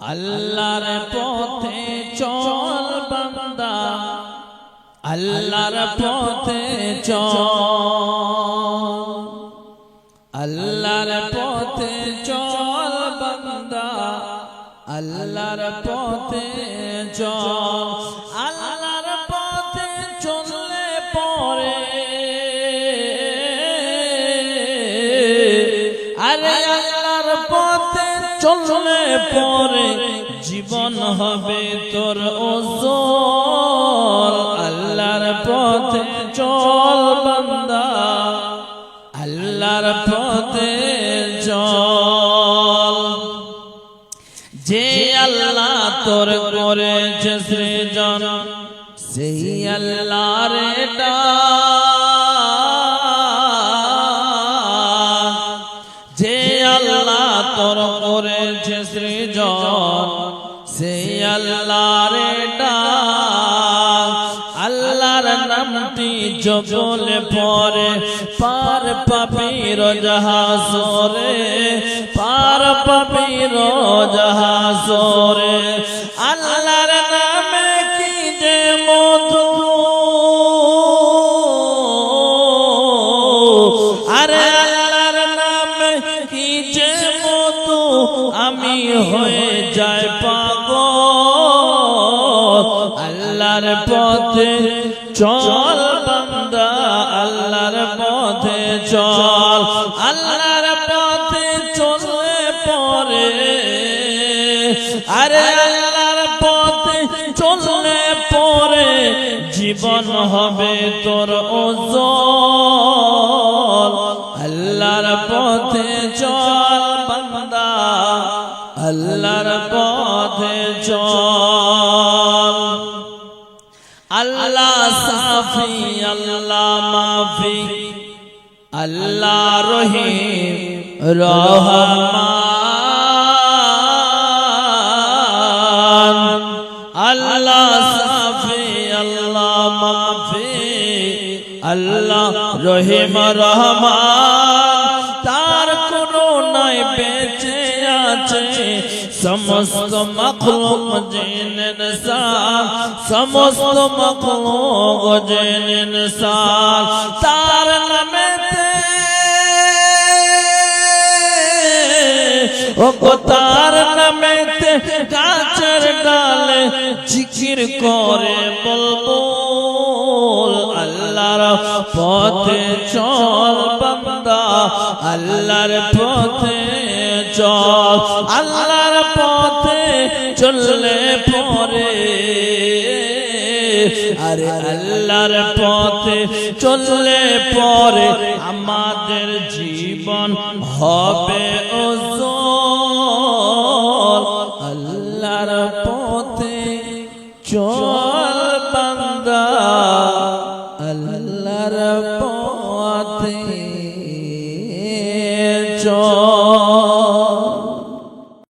আল্লাহর পথে চল বান্দা। আল্লাহর পথে চল। আল্লাহর পথে চল বান্দা। আল্লাহর পথে চল। আল্লাহর পথে চললে পরে। আরে চললে পরে জীবন হবে তোর ওজল আল্লাহর পথে চল বান্দা, আল্লাহর পথে চল। যে আল্লাহ তোর করেছে সৃজন, সেই আল্লাহর ডাক করেছে সৃজন সেই আল্লাহর আল্লাহর নামটি জগলে পরে পার পাপির জাহাজরে পার পাপির জাহাজরে হয়ে যাই পাগল। আল্লাহর পথে চল বান্দা, আল্লাহর পথে চল। আল্লাহর পথে চললে পরে। আরে আল্লাহর পথে চললে পরে জীবন হবে তোর ওজল আল্লাহর পথে চল। আল্লাহর পথে চল। আল্লাহ সাফি, আল্লাহ মাফি, আল্লাহ রহিম, রহমান। আল্লাহ সাফি, আল্লাহ মাফি, আল্লাহ রহিম, রহমান। আছে। সমস্ত মখলুক জিন ইনসান সমস্ত মখলুক জিন ইনসান তার নামেতে ও তার নামেতে গাছের ডালে জিকির করে বলবুল আল্লাহর পথে চল বান্দা, আল্লাহর পথে আল্লাহর পথে চললে পরে। আরে আল্লাহর পথে চললে পরে আমাদের জীবন হবে ওজল আল্লাহর পথে চল বান্দা। আল্লাহর পথে চল।